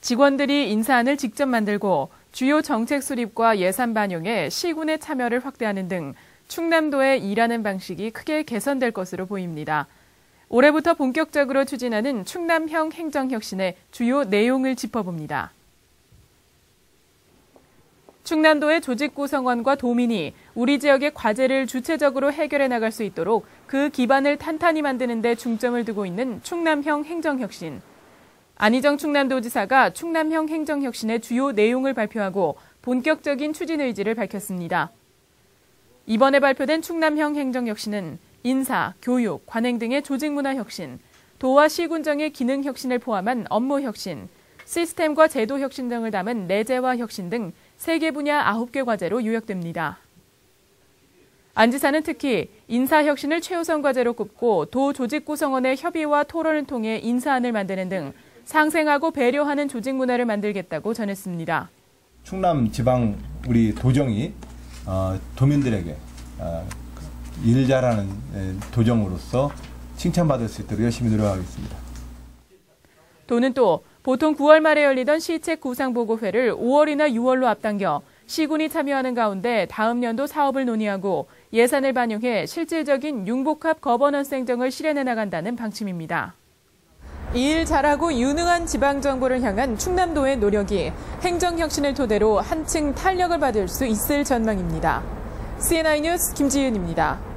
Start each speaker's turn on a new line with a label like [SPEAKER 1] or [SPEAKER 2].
[SPEAKER 1] 직원들이 인사안을 직접 만들고 주요 정책 수립과 예산 반영에 시군의 참여를 확대하는 등 충남도의 일하는 방식이 크게 개선될 것으로 보입니다. 올해부터 본격적으로 추진하는 충남형 행정혁신의 주요 내용을 짚어봅니다. 충남도의 조직 구성원과 도민이 우리 지역의 과제를 주체적으로 해결해 나갈 수 있도록 그 기반을 탄탄히 만드는 데 중점을 두고 있는 충남형 행정혁신. 안희정 충남도지사가 충남형 행정혁신의 주요 내용을 발표하고 본격적인 추진 의지를 밝혔습니다. 이번에 발표된 충남형 행정혁신은 인사, 교육, 관행 등의 조직 문화 혁신, 도와 시군정의 기능 혁신을 포함한 업무 혁신, 시스템과 제도 혁신 등을 담은 내재화 혁신 등 3개 분야 9개 과제로 요약됩니다. 안 지사는 특히 인사 혁신을 최우선 과제로 꼽고 도 조직 구성원의 협의와 토론을 통해 인사안을 만드는 등 상생하고 배려하는 조직 문화를 만들겠다고 전했습니다.
[SPEAKER 2] 충남 지방 우리 도정이 어, 도민들에게 어, 일 잘하는 도정으로서 칭찬받을 수 있도록 열심히 노력하겠습니다.
[SPEAKER 1] 도는 또 보통 9월 말에 열리던 시책 구상 보고회를 5월이나 6월로 앞당겨 시군이 참여하는 가운데 다음 연도 사업을 논의하고 예산을 반영해 실질적인 융복합 거버넌스 행정을 실현해 나간다는 방침입니다. 일 잘하고 유능한 지방정부를 향한 충남도의 노력이 행정혁신을 토대로 한층 탄력을 받을 수 있을 전망입니다. CNI 뉴스 김지윤입니다.